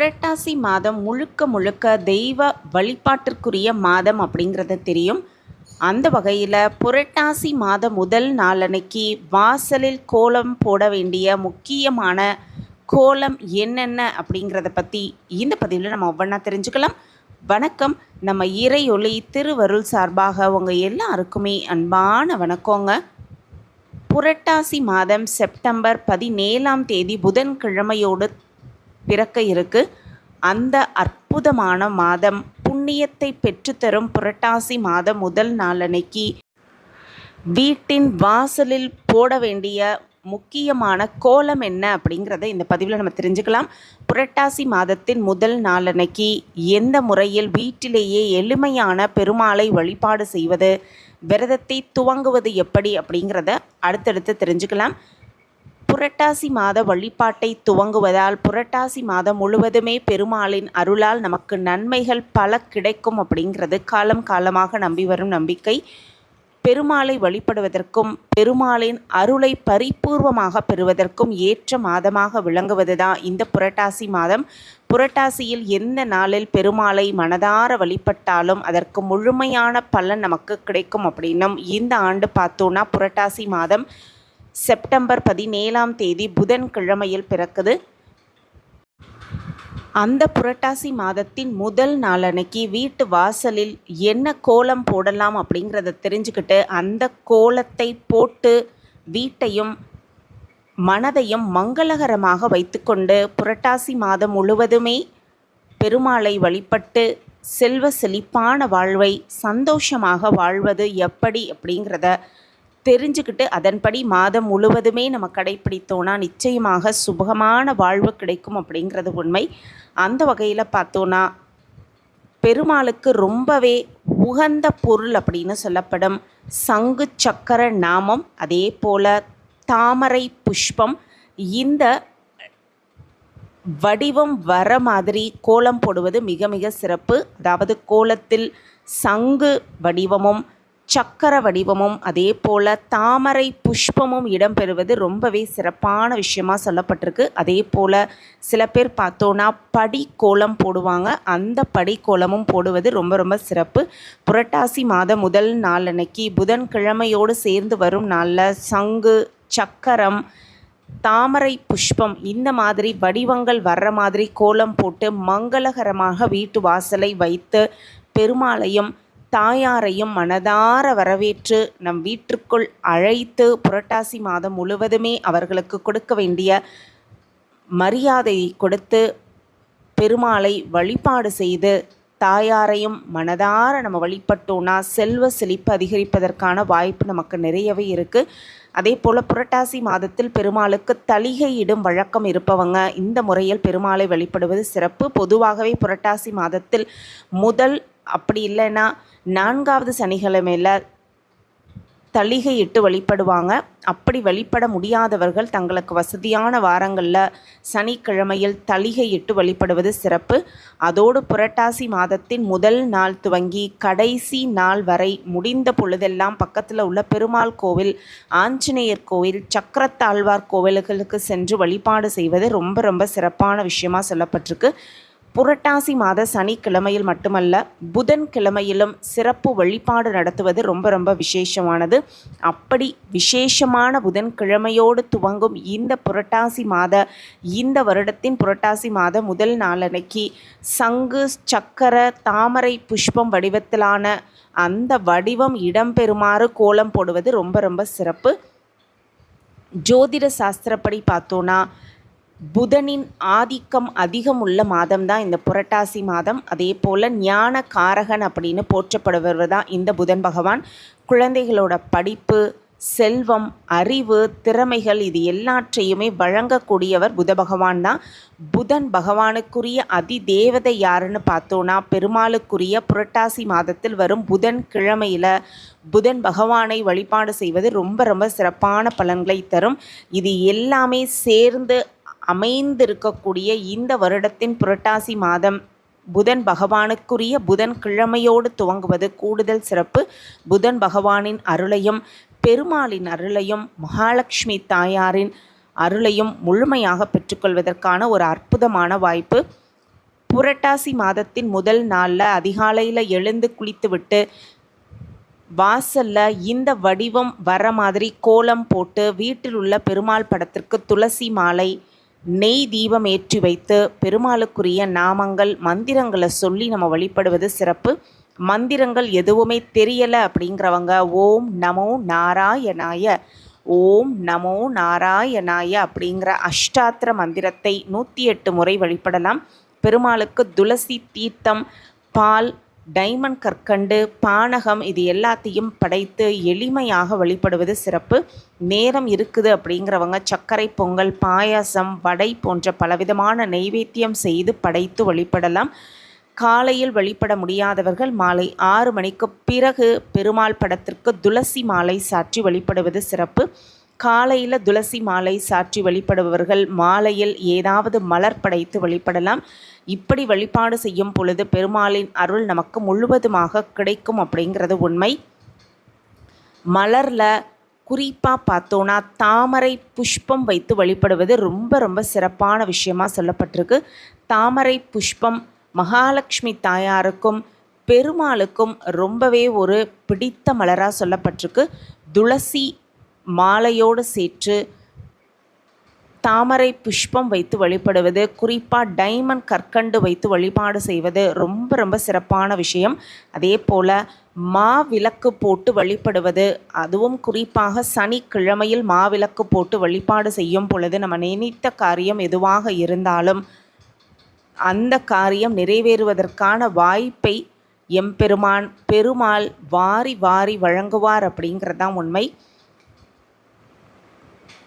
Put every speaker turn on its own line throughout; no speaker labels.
புரட்டாசி மாதம் முழுக்க முழுக்க தெய்வ வழிபாட்டிற்குரிய மாதம் அப்படிங்கிறது தெரியும். அந்த வகையில் புரட்டாசி மாத முதல் நாளன்னைக்கு வாசலில் கோலம் போட வேண்டிய முக்கியமான கோலம் என்னென்ன அப்படிங்கிறத பற்றி இந்த பதிவில் நம்ம ஒவ்வொன்றா தெரிஞ்சுக்கலாம். வணக்கம். நம்ம இறையொளி திருவருள் சார்பாக உங்கள் எல்லாருக்குமே அன்பான வணக்கங்க. புரட்டாசி மாதம் செப்டம்பர் பதினேழாம் தேதி புதன்கிழமையோடு பிறக்க இருக்கு. அந்த அற்புதமான மாதம் புண்ணியத்தை பெற்றுத்தரும் புரட்டாசி மாதம் முதல் நாளன்னைக்கு வீட்டின் வாசலில் போட வேண்டிய முக்கியமான கோலம் என்ன அப்படிங்கிறத இந்த பதிவில் நம்ம தெரிஞ்சுக்கலாம். புரட்டாசி மாதத்தின் முதல் நாளன்னைக்கு எந்த முறையில் வீட்டிலேயே எளிமையான பெருமாளை வழிபாடு செய்வது விரதத்தை துவங்குவது எப்படி அப்படிங்கிறத அடுத்தடுத்து தெரிஞ்சுக்கலாம். புரட்டாசி மாத வழிபாட்டை துவங்குவதால் புரட்டாசி மாதம் முழுவதுமே பெருமாளின் அருளால் நமக்கு நன்மைகள் பல கிடைக்கும் அப்படிங்கிறது காலம் காலமாக நம்பி வரும் நம்பிக்கை. பெருமாளை வழிபடுவதற்கும் பெருமாளின் அருளை பரிபூர்வமாக பெறுவதற்கும் ஏற்ற மாதமாக விளங்குவது தான் இந்த புரட்டாசி மாதம். புரட்டாசியில் எந்த நாளில் பெருமாளை மனதார வழிபட்டாலும் அதற்கு முழுமையான பலன் நமக்கு கிடைக்கும் அப்படின்னும் இந்த ஆண்டு பார்த்தோன்னா புரட்டாசி மாதம். செப்டம்பர் பதினேழாம் தேதி புதன்கிழமையில் பிறக்குது. அந்த புரட்டாசி மாதத்தின் முதல் நாளன்னைக்கு வீட்டு வாசலில் என்ன கோலம் போடலாம் அப்படிங்கிறத தெரிஞ்சுக்கிட்டு அந்த கோலத்தை போட்டு வீட்டையும் மனதையும் மங்களகரமாக வைத்துக்கொண்டு புரட்டாசி மாதம் முழுவதுமே பெருமாளை வழிபட்டு செல்வ செழிப்பான வாழ்வை சந்தோஷமாக வாழ்வது எப்படி அப்படிங்கிறத தெரிஞ்சுக்கிட்டு அதன்படி மாதம் முழுவதுமே நம்ம கடைப்பிடித்தோன்னா நிச்சயமாக சுபகமான வாழ்வு கிடைக்கும் அப்படிங்கிறது உண்மை. அந்த வகையில் பார்த்தோன்னா பெருமாளுக்கு ரொம்பவே உகந்த பொருள் அப்படின்னு சொல்லப்படும் சங்கு சக்கர நாமம் அதே போல் தாமரை புஷ்பம். இந்த வடிவம் வர மாதிரி கோலம் போடுவது மிக மிக சிறப்பு. அதாவது கோலத்தில் சங்கு வடிவமும் சக்கர வடிவமும் அதே போல் தாமரை புஷ்பமும் இடம்பெறுவது ரொம்பவே சிறப்பான விஷயமா சொல்லப்பட்டிருக்கு. அதே போல் சில பேர் பார்த்தோன்னா படி கோலம் போடுவாங்க. அந்த படி கோலமும் போடுவது ரொம்ப ரொம்ப சிறப்பு. புரட்டாசி மாதம் முதல் நாள் அன்னைக்கு புதன்கிழமையோடு சேர்ந்து வரும் நாளில் சங்கு சக்கரம் தாமரை புஷ்பம் இந்த மாதிரி வடிவங்கள் வர்ற மாதிரி கோலம் போட்டு மங்களகரமாக வீட்டு வாசலை வைத்து பெருமாளையும் தாயாரையும் மனதார வரவேற்று நம் வீட்டிற்குள் அழைத்து புரட்டாசி மாதம் முழுவதுமே அவர்களுக்கு கொடுக்க வேண்டிய மரியாதையை கொடுத்து பெருமாளை வழிபாடு செய்து தாயாரையும் மனதார நம்ம வழிபட்டோன்னா செல்வ செழிப்பு அதிகரிப்பதற்கான வாய்ப்பு நமக்கு நிறையவே இருக்குது அதே போல் புரட்டாசி மாதத்தில் பெருமாளுக்கு தளிகை இடும் வழக்கம் இருப்பவங்க இந்த முறையில் பெருமாளை வழிபடுவது சிறப்பு. பொதுவாகவே புரட்டாசி மாதத்தில் முதல் அப்படி இல்லைன்னா நான்காவது சனிக்கிழமையில் தளிகை இட்டு வழிபடுவாங்க. அப்படி வழிபட முடியாதவர்கள் தங்களுக்கு வசதியான வாரங்களில் சனிக்கிழமையில் தளிகை இட்டு வழிபடுவது சிறப்பு. அதோடு புரட்டாசி மாதத்தின் முதல் நாள் துவங்கி கடைசி நாள் வரை முடிந்த பொழுதெல்லாம் பக்கத்தில் உள்ள பெருமாள் கோவில் ஆஞ்சநேயர் கோவில் சக்கரத்தாழ்வார் கோவில்களுக்கு சென்று வழிபாடு செய்வது ரொம்ப ரொம்ப சிறப்பான விஷயமாக சொல்லப்பட்டிருக்கு. புரட்டாசி மாத சனிக்கிழமையில் மட்டுமல்ல புதன்கிழமையிலும் சிறப்பு வழிபாடு நடத்துவது ரொம்ப ரொம்ப விசேஷமானது. அப்படி விசேஷமான புதன்கிழமையோடு துவங்கும் இந்த புரட்டாசி மாத இந்த வருடத்தின் புரட்டாசி மாத முதல் நாளன்னைக்கு சங்கு சக்கர தாமரை புஷ்பம் வடிவத்திலான அந்த வடிவம் இடம்பெறுமாறு கோலம் போடுவது ரொம்ப ரொம்ப சிறப்பு. ஜோதிட சாஸ்திரப்படி பார்த்தோன்னா புதனின் ஆதிக்கம் அதிகம் உள்ள மாதம் தான் இந்த புரட்டாசி மாதம். அதே போல் ஞான காரகன் அப்படின்னு போற்றப்படுபவர் தான் இந்த புதன் பகவான். குழந்தைகளோட படிப்பு செல்வம் அறிவு திறமைகள் இது எல்லாற்றையுமே வழங்கக்கூடியவர் புத பகவான் தான். புதன் பகவானுக்குரிய அதி தேவதை யாருன்னு பார்த்தோன்னா பெருமாளுக்குரிய புரட்டாசி மாதத்தில் வரும் புதன் கிழமையில் புதன் பகவானை வழிபாடு செய்வது ரொம்ப ரொம்ப சிறப்பான பலன்களை தரும். இது எல்லாமே சேர்ந்து அமைந்திருக்கக்கூடிய இந்த வருடத்தின் புரட்டாசி மாதம் புதன் பகவானுக்குரிய புதன் கிழமையோடு துவங்குவது கூடுதல் சிறப்பு. புதன் பகவானின் அருளையும் பெருமாளின் அருளையும் மகாலட்சுமி தாயாரின் அருளையும் முழுமையாக பெற்றுக்கொள்வதற்கான ஒரு அற்புதமான வாய்ப்பு. புரட்டாசி மாதத்தின் முதல் நாளில் அதிகாலையில் எழுந்து குளித்துவிட்டு வாசலில் இந்த வடிவம் வர மாதிரி கோலம் போட்டு வீட்டில் உள்ள பெருமாள் படத்திற்கு துளசி மாலை நெய் தீபம் ஏற்றி வைத்து பெருமாளுக்குரிய நாமங்கள் மந்திரங்களை சொல்லி நம்ம வழிபடுவது சிறப்பு. மந்திரங்கள் எதுவுமே தெரியலை அப்படிங்கிறவங்க ஓம் நமோ நாராயணாய ஓம் நமோ நாராயணாய அப்படிங்கிற அஷ்டாத்திர மந்திரத்தை நூற்றி எட்டு முறை வழிபடலாம். பெருமாளுக்கு துளசி தீர்த்தம் பால் டைமண்ட் கற்கண்டு பானகம் இது எல்லாத்தையும் படைத்து எளிமையாக வழிபடுவது சிறப்பு. நேரம் இருக்குது அப்படிங்கிறவங்க சர்க்கரை பொங்கல் பாயாசம் வடை போன்ற பலவிதமான நெய்வேத்தியம் செய்து படைத்து வழிபடலாம். காலையில் வழிபட முடியாதவர்கள் மாலை ஆறு மணிக்கு பிறகு பெருமாள் படத்திற்கு துளசி மாலை சாற்றி வழிபடுவது சிறப்பு. காலையில் துளசி மாலை சாற்றி வழிபடுபவர்கள் மாலையில் ஏதாவது மலர் படைத்து வழிபடலாம். இப்படி வழிபாடு செய்யும் பொழுது பெருமாளின் அருள் நமக்கு முழுவதுமாக கிடைக்கும் அப்படிங்கிறது உண்மை. மலரில் குறிப்பாக பார்த்தோன்னா தாமரை புஷ்பம் வைத்து வழிபடுவது ரொம்ப ரொம்ப சிறப்பான விஷயமாக சொல்லப்பட்டிருக்கு. தாமரை புஷ்பம் மகாலட்சுமி தாயாருக்கும் பெருமாளுக்கும் ரொம்பவே ஒரு பிடித்த மலராக சொல்லப்பட்டிருக்கு. துளசி மாலையோடு சேர்த்து தாமரை புஷ்பம் வைத்து வழிபடுவது குறிப்பாக டைமண்ட் கற்கண்டு வைத்து வழிபாடு செய்வது ரொம்ப ரொம்ப சிறப்பான விஷயம். அதே போல் மாவிளக்கு போட்டு வழிபடுவது அதுவும் குறிப்பாக சனிக்கிழமையில் மாவிளக்கு போட்டு வழிபாடு செய்யும் பொழுது நம்ம நினைத்த காரியம் எதுவாக இருந்தாலும் அந்த காரியம் நிறைவேறுவதற்கான வாய்ப்பை எம்பெருமான் பெருமாள் வாரி வாரி வழங்குவார் அப்படிங்கிறது தான் உண்மை.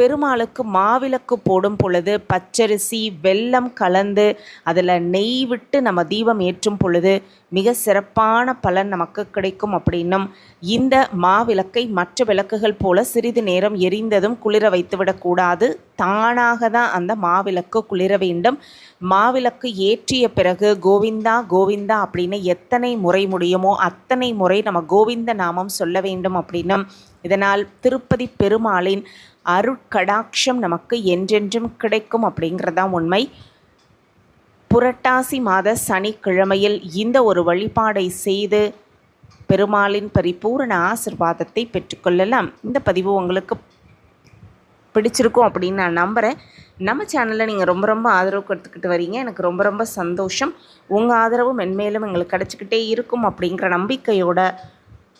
பெருமாளுக்கு மாவிளக்கு போடும் பொழுது பச்சரிசி வெல்லம் கலந்து அதில் நெய் விட்டு நம்ம தீபம் ஏற்றும் பொழுது மிக சிறப்பான பலன் நமக்கு கிடைக்கும் அப்படின்னும் இந்த மாவிளக்கை மற்ற விளக்குகள் போல சிறிது நேரம் எரிந்ததும் குளிர வைத்துவிடக்கூடாது தானாக தான் அந்த மாவிளக்கு குளிர வேண்டும். மாவிளக்கு ஏற்றிய பிறகு கோவிந்தா கோவிந்தா அப்படின்னு எத்தனை முறை முடியுமோ அத்தனை முறை நம்ம கோவிந்த நாமம் சொல்ல வேண்டும் அப்படின்னும் இதனால் திருப்பதி பெருமாளின் அருட்கடாட்சம் நமக்கு என்றென்றும் கிடைக்கும் அப்படிங்கிறதான் உண்மை. புரட்டாசி மாத சனிக்கிழமையில் இந்த ஒரு வழிபாடை செய்து பெருமாளின் பரிபூரண ஆசிர்வாதத்தை பெற்றுக்கொள்ளலாம் இந்த பதிவு உங்களுக்கு பிடிச்சிருக்கும் அப்படின்னு நான் நம்புகிறேன் நம்ம சேனலில் நீங்கள் ரொம்ப ரொம்ப ஆதரவு கொடுத்துக்கிட்டு வரீங்க. எனக்கு ரொம்ப ரொம்ப சந்தோஷம். உங்கள் ஆதரவு மென்மேலும் எங்களுக்கு கிடச்சிக்கிட்டே இருக்கும் அப்படிங்கிற நம்பிக்கையோட